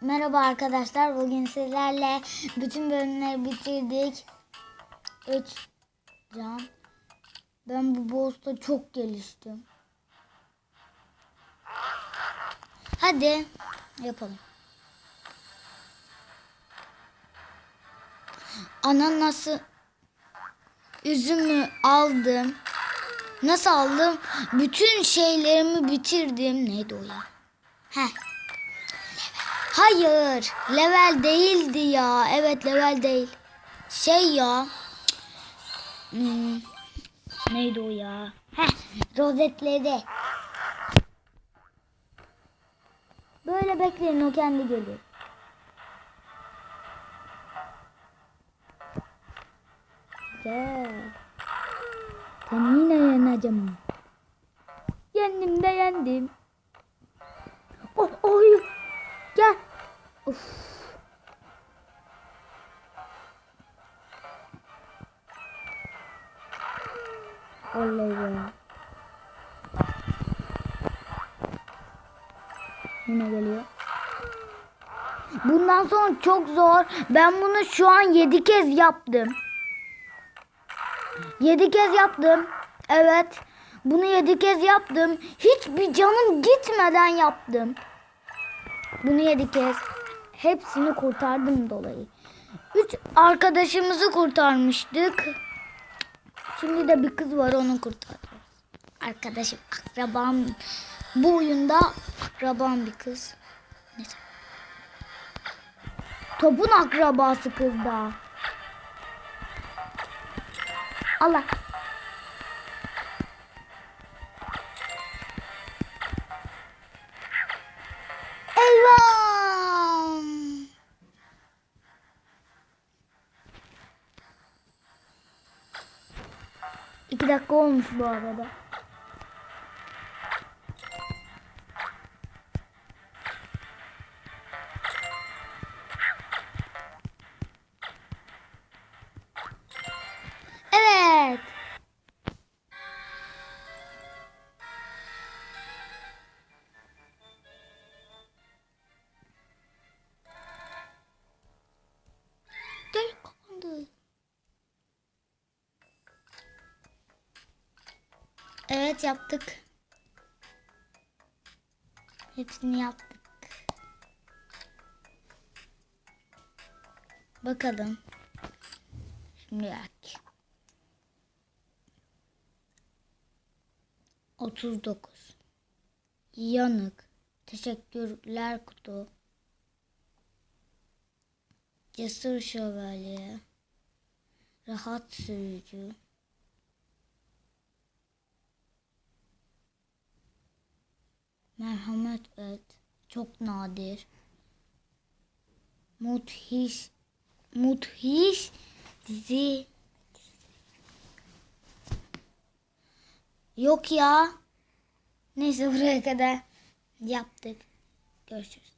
Merhaba arkadaşlar. Bugün sizlerle bütün bölümleri bitirdik. 3 can. Ben bu boss'ta çok geliştim. Hadi yapalım. Ananası üzümü aldım. Nasıl aldım? Bütün şeylerimi bitirdim. Neydi o ya? Heh. Hayır. Level değildi ya. Evet level değil. Şey ya. Hmm, neydi o ya? Heh. Rozetleri. Böyle bekleyin o kendi gelir. Gel. Seni yine. Yendim de yendim. Of. Oley be. Yine geliyor. Bundan sonra çok zor. Ben bunu şu an 7 kez yaptım. 7 kez yaptım. Evet. Bunu 7 kez yaptım. Hiçbir canım gitmeden yaptım. Bunu 7 kez. Hepsini kurtardım dolayı. 3 arkadaşımızı kurtarmıştık. Şimdi de bir kız var onu kurtaracağız. Arkadaşım, akrabam. Bu oyunda akrabam bir kız. Neyse. Topun akrabası kız da. Allah. 2 dakika olmuş bu arada. Evet yaptık. Hepsini yaptık. Bakalım. Şimdi aç. 39. Yanık. Teşekkürler kutu. Cesur şövalye. Rahat sürücü. Merhamet et. Çok nadir. Muthiş. Muthiş dizi. Yok ya. Neyse buraya kadar yaptık. Görüşürüz.